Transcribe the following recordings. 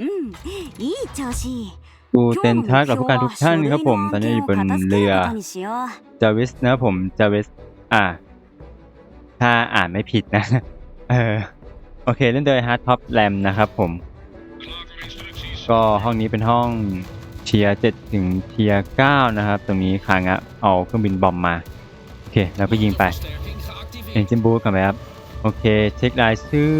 うんいい調子 กูเต็นทักกับผู้การทุกท่านครับผมตอนนี้อยู่บนเรือ ことにしよう จาวิสนะครับผมจาวิสอ่า ถ้าอ่านไม่ผิดนะ เออโอเค เล่นโดยฮาร์ดท็อปแรมนะครับผม ก็ห้องนี้เป็นห้องเทียร์เจ็ดถึงเทียร์เก้านะครับ ตรงนี้คางะเอาเครื่องบินบอมมา โอเค แล้วก็ยิงไป เอนจินบูกันไปครับ โอเค เช็ครายชื่อ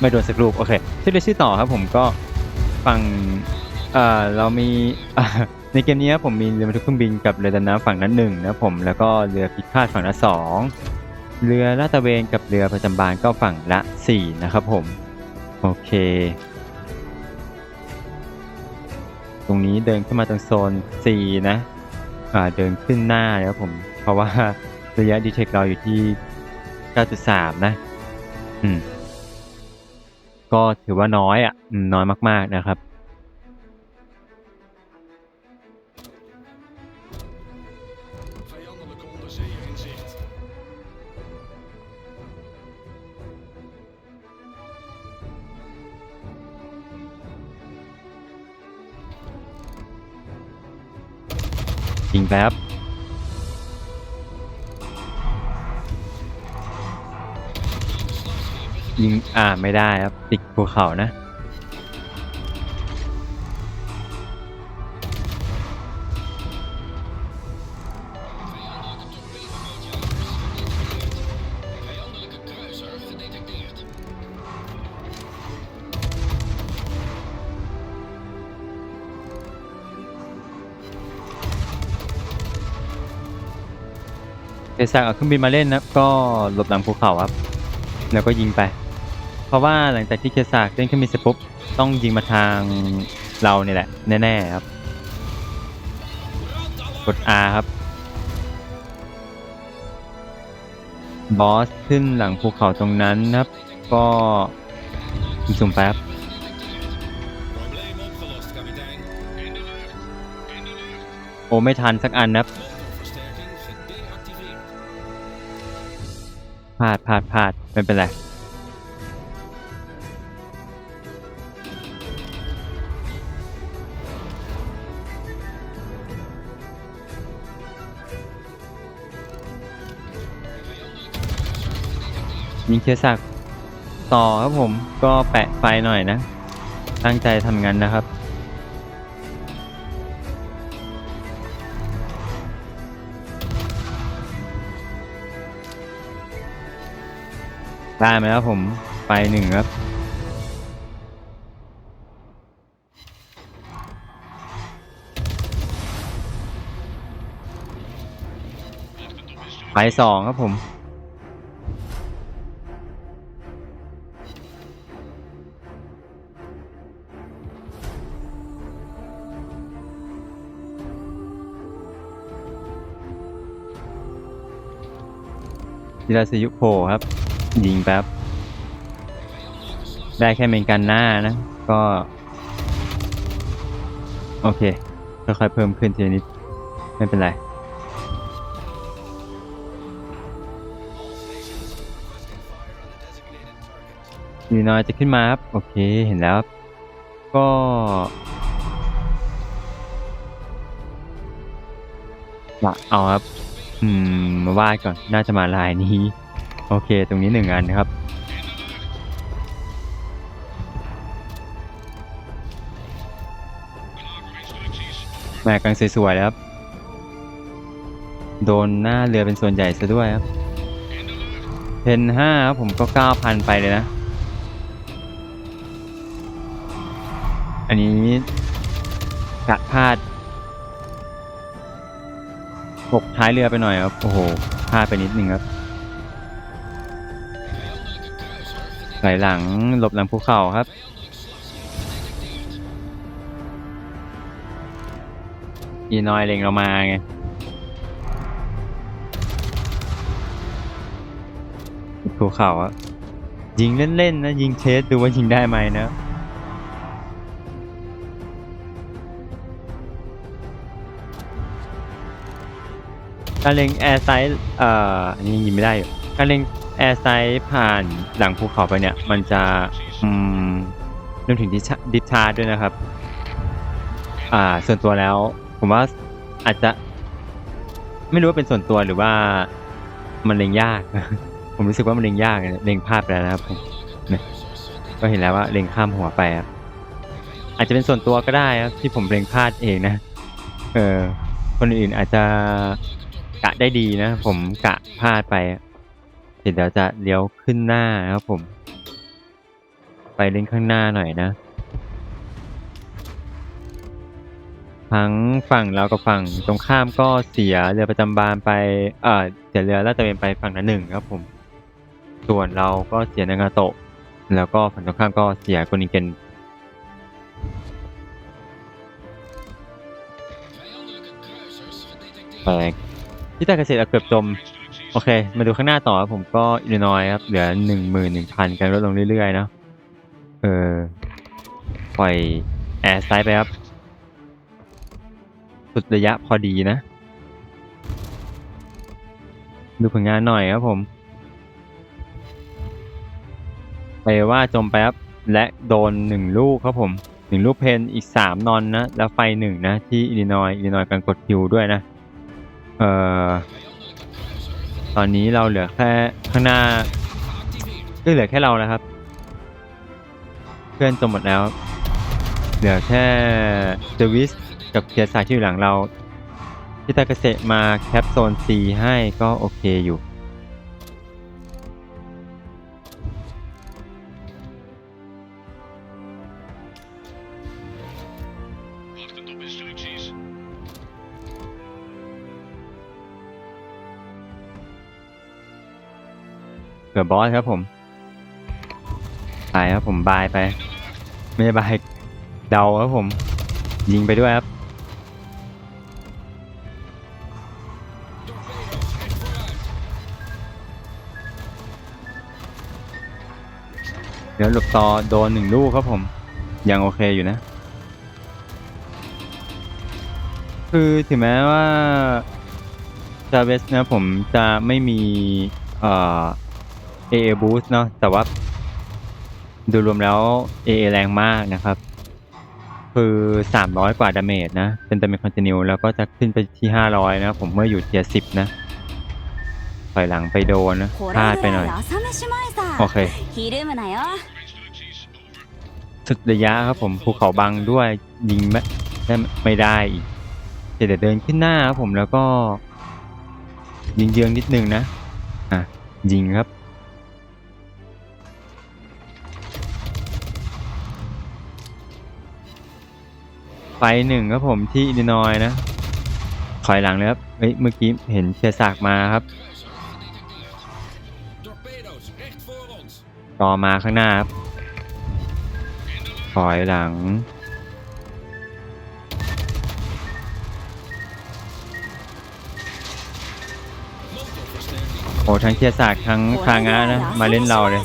ไม่โดนสักลูกโอเคเช็คราชื่อต่อครับผมก็ฝั่งเอ่อเรามีในเกมนี้ครับผมมีเรือบรรทุกเครื่องบินกับเรือดำน้ำฝั่งนั้นหนึ่งนะผมแล้วก็เรือพิฆาตฝั่งละสองเรือลาดตระเวนกับเรือประจำบานก็ฝั่งละสี่นะครับผมโอเค ตรงนี้เดินเข้ามาตรงโซน C นะอ่าเดินขึ้นหน้านะครับผม เพราะว่าระยะดีเทคเราอยู่ที่ 9.3 นะ อืม ก็ถือว่าน้อยอะน้อยมากๆนะครับยิงแป๊บ ยิงอ่าไม่ได้ครับ ติดภูเขานะ Vijandelijke kruiser gedetecteerd. เทซักเอาเครื่องบินมาเล่นนะครับ ก็หลบหลังภูเขาครับ แล้วก็ยิงไป เพราะว่าหลังจากที่เคซักเล่นเคมีเสร็จปุ๊บต้องยิงมาทางเราเนี่ยแหละ แน่ๆครับ กด R ครับ บอสขึ้นหลังภูเขาตรงนั้นครับ ก็ยิงสุ่มแป๊บโอ้ไม่ทันสักอันนะครับ พลาดพลาดพลาดไม่เป็นไรยิงเคสักต่อครับผมก็แปะไฟหน่อยนะ ตั้งใจทำงานนะครับ ได้ไหมครับผมไปหนึ่งครับไปสองครับผมจิราสยุโผล่ครับ ยิงแป๊บ ได้แค่เมนกันหน้านะ ก็ โอเค ค่อยๆเพิ่มขึ้นทีนิด ไม่เป็นไรอีน้อยจะขึ้นมาครับ โอเคเห็นแล้ว ก็ละเอาครับ อืม มาวาก่อน น่าจะมาลายนี้ โอเค ตรงนี้หนึ่งอันครับ แม่กังสวยๆเลยครับ โดนหน้าเรือเป็นส่วนใหญ่ซะด้วยครับเพนห้าครับผมก็เก้าพันไปเลยนะ อันนี้กะพลาดหกท้ายเรือไปหน่อยครับ โอ้โหพลาดไปนิดนึงครับ ไหลหลังหลบหลังภูเขาครับ อีนอยเล็งเรามาไงภูเขาอะยิงเล่นๆนะยิงเทสดูว่ายิงได้ไหมนะการเล็งแอร์ไซส์เอ่ออันนี้ยิงไม่ได้อยู่ การเล็งแอร์ไซด์ผ่านหลังภูเขาไปเนี่ย มันจะอืมรวมถึงดิชดิชาร์ด้วยนะครับ อ่า ส่วนตัวแล้ว ผมว่าอาจจะ ไม่รู้ว่าเป็นส่วนตัวหรือว่ามันเล็งยาก ผมรู้สึกว่ามันเล็งยากเล็งพลาดไปแล้วนะครับผมเนี่ยก็เห็นแล้วว่าเล็งข้ามหัวไปครับอาจจะเป็นส่วนตัวก็ได้ครับที่ผมเล็งพลาดเองนะ เออ คนอื่นอาจจะกะได้ดีนะ ผมกะพลาดไป เดี๋ยวจะเลี้ยวขึ้นหน้าครับผม ไปเล่นข้างหน้าหน่อยนะ ทั้งฝั่งเรากับฝั่งตรงข้ามก็เสียเรือประจำบานไป เออเสียเรือลาดตระเวนไปฝั่งละหนึ่งครับผม ส่วนเราก็เสียนางาโตะ แล้วก็ฝั่งตรงข้ามก็เสียโกนิเกนแปลกที่ตาเกษตรเกือบจม โอเค มาดูข้างหน้าต่อครับผมก็อิลลินอยส์ครับ เหลือหนึ่งหมื่นหนึ่งพันกันลดลงเรื่อยๆเนาะเออปล่อยแอร์ไซด์ไปครับ สุดระยะพอดีนะ ดูผลงานหน่อยครับผม ไปว่าจมไปครับ และโดนหนึ่งลูกครับผมหนึ่งลูกเพนอีกสามนอนนะ แล้วไฟหนึ่งนะ ที่อิลลินอยส์อิลลินอยส์กำลังกดคิวด้วยนะ เอ่อ ตอนนี้เราเหลือแค่ข้างหน้าก็เหลือแค่เราแล้วครับ เพื่อนจมหมดแล้ว เหลือแค่เดวิสกับเกียร์สายที่อยู่หลังเราที่ตาเกษตรมาแคปโซน C ให้ก็โอเคอยู่ เกือบบอสครับผมบายครับผมบายไป ไม่ใช่บายเดาครับผม ยิงไปด้วยครับเดี๋ยวหลบต่อโดนหนึ่งลูกครับผม ยังโอเคอยู่นะ คือถึงแม้ว่าจาเวสนะผมจะไม่มี เอ่อ AA Boost เนาะแต่ว่า ดูรวมแล้ว AA แรงมากนะครับ คือ 300 กว่าดาเมจนะ เป็นดาเมจคอนติเนียแล้วก็จะขึ้นไปที่ 500 นะ ผมเมื่ออยู่เทียสิบนะฝ่ายหลังไปโดนนะพลาดไปหน่อย โอเคสึกระยะครับผมภูเขาบังด้วยยิงไม่ได้ไม่ได้อีกเดี๋ยวเดินขึ้นหน้าครับผมแล้วก็ ยิงเยืองนิดนึงนะ อะ ยิงครับ ไฟหนึ่งครับผมที่อิลลินอยส์นะถอยหลังเลยครับเฮ้ยเมื่อกี้เห็นเชียร์สากมาครับต่อมาข้างหน้าครับถอยหลังโอ้ทั้งเชียร์สากทั้งคางะนะมาเล่นเราเลย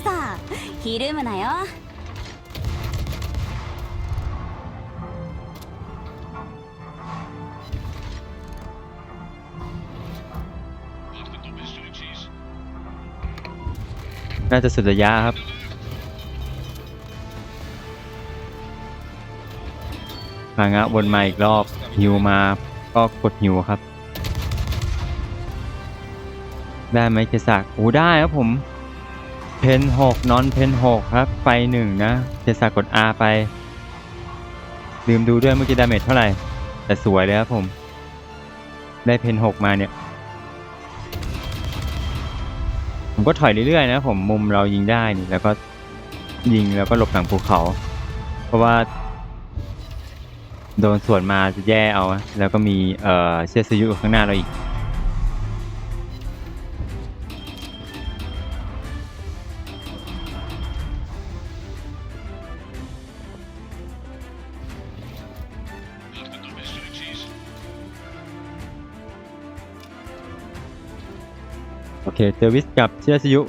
น่าจะสุดระยะครับคางะวนมาอีกรอบฮิวมาก็กดฮิวครับ ได้ไหมเจสักโอ้ได้ครับผม เพนหกนอนเพนหกครับ ไฟหนึ่งนะเจสักกด R ไป ลืมดูด้วยเมื่อกี้ดาเมจเท่าไหร่ แต่สวยเลยครับผม ได้เพนหกมาเนี่ย ก็ถอยเรื่อยๆนะผมมุมเรายิงได้นี่แล้วก็ยิงแล้วก็หลบหลังภูเขา เพราะว่า โดนสวนมาจะแย่เอา แล้วก็มีเอ่อเชสยุอยู่ข้างหน้าเราอีก เคเซอร์วิสกับเชื้อสยุ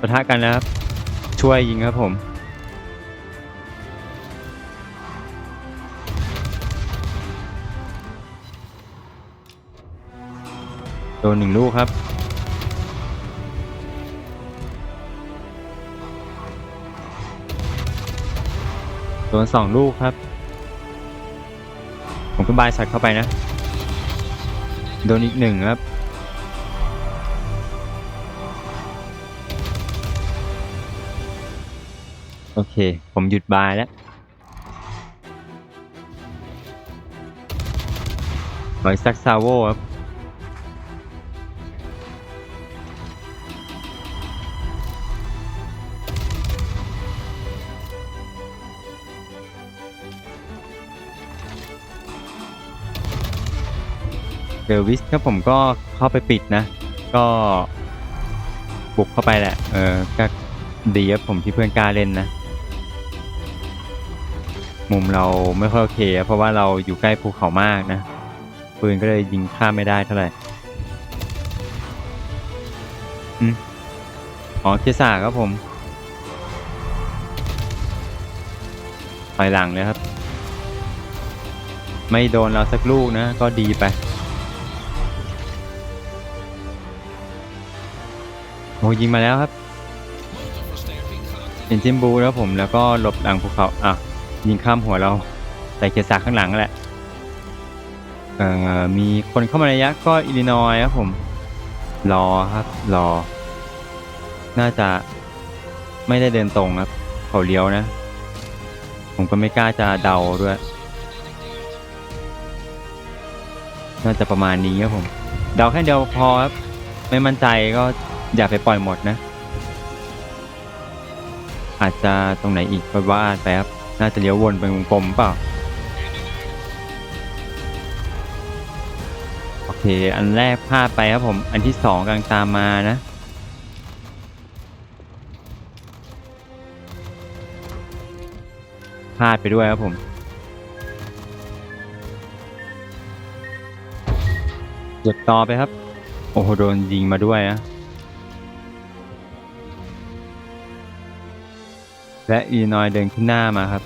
ปะทะกันนะครับ ช่วยยิงครับผม โดนหนึ่งลูกครับโดนสองลูกครับ ผมก็บายสัตว์เข้าไปนะ โดนอีกหนึ่งครับ อเค ผมหยุดบายแล้วหอยซักซาโวครับ เดวิสครับผมก็เข้าไปปิดนะ ก็บุกเข้าไปแหละ เออก็ดีครับผมที่เพื่อนกล้าเล่นนะ มุมเราไม่ค่อยโอเค เพราะว่าเราอยู่ใกล้ภูเขามากนะปืนก็เลยยิงข้ามไม่ได้เท่าไหร่อ๋อเจสาครับผมถอยหลังเลยครับ ไม่โดนเราสักลูกนะ ก็ดีไป โอ้ยิงมาแล้วครับเอ็นจินบูแล้วผมแล้วก็หลบหลังภูเขาอะ ยิงข้ามหัวเราใส่เกียร์สาข้างหลังแหละเอ่อมีคนเข้ามาระยะก็อิลลินอยครับผม รอครับ รอ น่าจะไม่ได้เดินตรงครับ เขาเลี้ยวนะ ผมก็ไม่กล้าจะเดาด้วย น่าจะประมาณนี้ครับผม เดาแค่เดียวพอครับ ไม่มั่นใจก็อย่าไปปล่อยหมดนะ อาจจะตรงไหนอีกก็ว่าไปครับ น่าจะเลี้ยววนเป็นวงกลมเปล่า โอเค อันแรกพลาดไปครับผม อันที่สองกำลังตามมานะ พลาดไปด้วยครับผมหยุดต่อไปครับ โอ้โห โดนยิงมาด้วยนะ และอีนอยเดินขึ้นหน้ามาครับ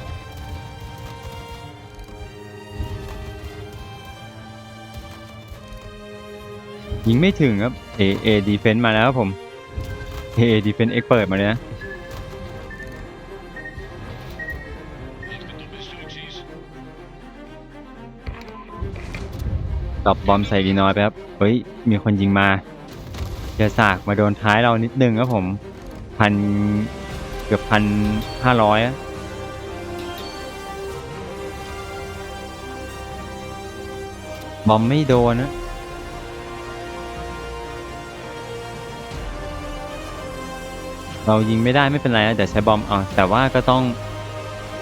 ยิงไม่ถึงครับ A A defense มาแล้วครับผม A A defense expert มาเลยนะตอบบอมใส่ดีนอยไปครับ เฮ้ย มีคนยิงมาจอสากมาโดนท้ายเรานิดนึงครับผม พัน กือบพันห้าร้อยอะบอมไม่โดนนะเรายิงไม่ได้ไม่เป็นไรนะแต่ใช้บอมเอาแต่ว่าก็ต้อง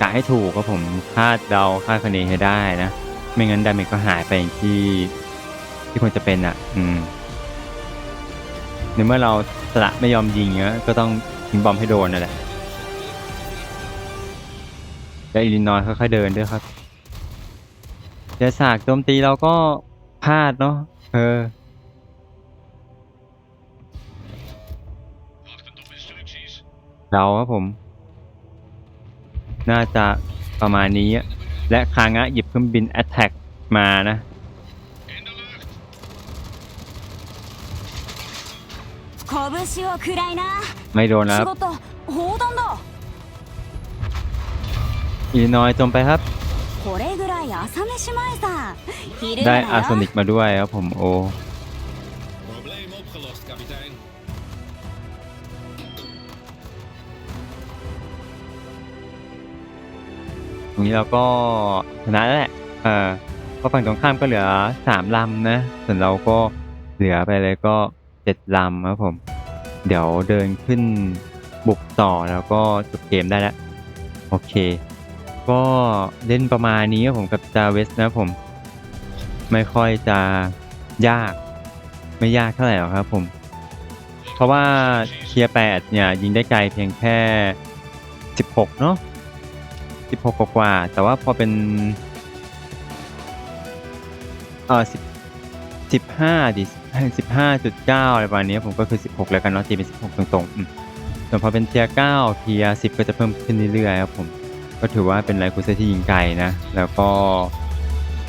กะให้ถูกครับผมคาดเดาคาดคะเนให้ได้นะ ไม่งั้นดาเมจก็หายไปอย่างที่ที่ควรจะเป็นอะ อืมในเมื่อเราสละไม่ยอมยิงเงี้ยก็ต้องยิงบอมให้โดนนั่นแหละ จะอิลินอยค่อยๆเดินด้วยครับเดสากโจมตีเราก็พลาดเนาะเออเราครับผม น่าจะประมาณนี้ และคางะหยิบเครื่องบินแอตแทกมานะไม่โดนนะ อิลลินอยส์จมไปครับ これぐらい朝飯前さ昼 ได้ な อาร์โซ よ นิกมาด้วยครับผมโอ Probleem opgelost, kapitein. ตรงนี้เราก็ชนะแล้วแหละ เออเพราะฝั่งตรงข้ามก็เหลือสามลำนะ ส่วนเราก็เหลือไปเลยก็เจ็ดลำครับผม เดี๋ยวเดินขึ้นบุกต่อแล้วก็จบเกมได้แล้ว โอเค ก็เล่นประมาณนี้ครับผมกับจาเวสนะผม ไม่ค่อยจะยาก ไม่ยากเท่าไหร่หรอกครับผม เพราะว่าเทียร์แปดเนี่ย ยิงได้ไกลเพียงแค่สิบหกเนาะสิบหกกว่า แต่ว่าพอเป็นเออสิบสิบห้าดิสิบห้าจุดเก้าอะไรประมาณนี้ผมก็คือสิบหกแล้วกันเนาะตีเป็นสิบหกตรงๆส่วนพอเป็นเทียร์เก้าเทียร์สิบก็จะเพิ่มขึ้นเรื่อยๆครับผม ก็ถือว่าเป็นไลคูเซ่ที่ยิงไกลนะ แล้วก็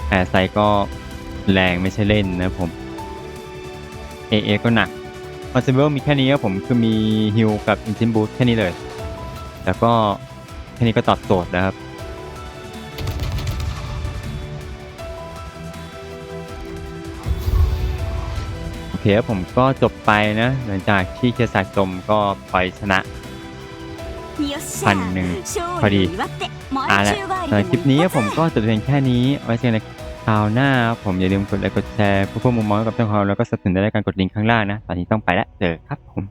แอร์ไซก็แรงไม่ใช่เล่นนะผม AA ก็หนักคอนเซเบิลมีแค่นี้ครับผมคือมีฮิลกับอินซิมบูทแค่นี้เลย แล้วก็แค่นี้ก็ตอบโจทย์นะครับโอเคผมก็จบไปนะ หลังจากที่เคสัตจมก็ไปชนะ พันหนึ่งพอดีอะแหละสำหรับคลิปนี้ผมก็จบเพียงแค่นี้ ไว้เจอกันคราวหน้า ผมอย่าลืมกดไลค์กดแชร์เพื่อเพิ่มมุมมองกับช่องของเแล้วก็สนับสนุนได้วยการกดลิงก์ข้างล่างนะ ตอนนี้ต้องไปละเจอครับผม